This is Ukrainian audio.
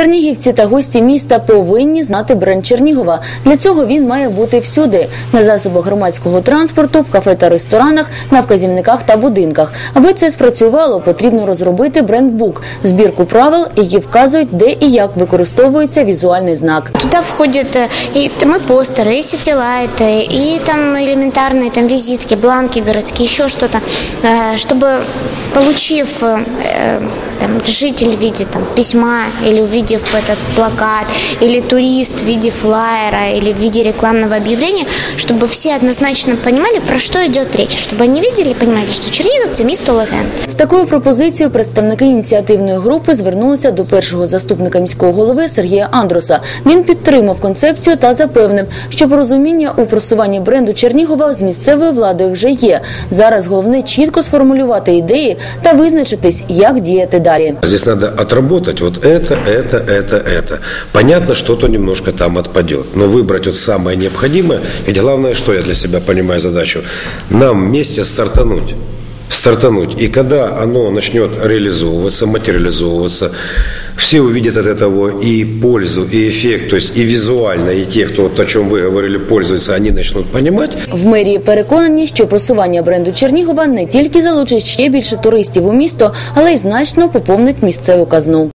Чернігівці та гості міста повинні знати бренд Чернігова. Для цього він має бути всюди на засобах громадського транспорту, в кафе та ресторанах, на вказівниках та будинках. Аби це спрацювало, потрібно розробити брендбук, збірку правил, які вказують, де і як використовується візуальний знак. Туда входят э, и там и постеры, и сетилайты, и там элементарные там визитки, бланки городские, еще что-то, Э, чтобы получив э, э, там, житель в виде там, письма или увидев этот плакат, или турист в виде флайера или в виде рекламного объявления, чтобы все однозначно понимали, про что идет речь, чтобы они видели и понимали, что черниговцы – місто легенд. З такою пропозицією представники ініціативної групи звернулися до першого заступника міського голови Сергія Андроса. Він підтримав концепцію та запевнив, що порозуміння у просуванні бренду Чернігова з місцевою владою вже є. Зараз головне чітко сформулювати ідеї та визначитись, як діяти далі. Здесь надо отработать вот это, это, это, это. Понятно, что-то немножко там отпадет, но выбрать вот самое необходимое. Ведь главное, что я для себя понимаю задачу, нам вместе стартануть. Стартануть. И когда оно начнет реализовываться, материализовываться, все увидят от этого и пользу, и эффект, то есть и визуально, и те, кто, вот о чем вы говорили, пользуются, они начнут понимать, В мерії переконані, що просування бренду Чернігова не тільки залучить ще більше туристів у місто, але й значно поповнить місцеву казну.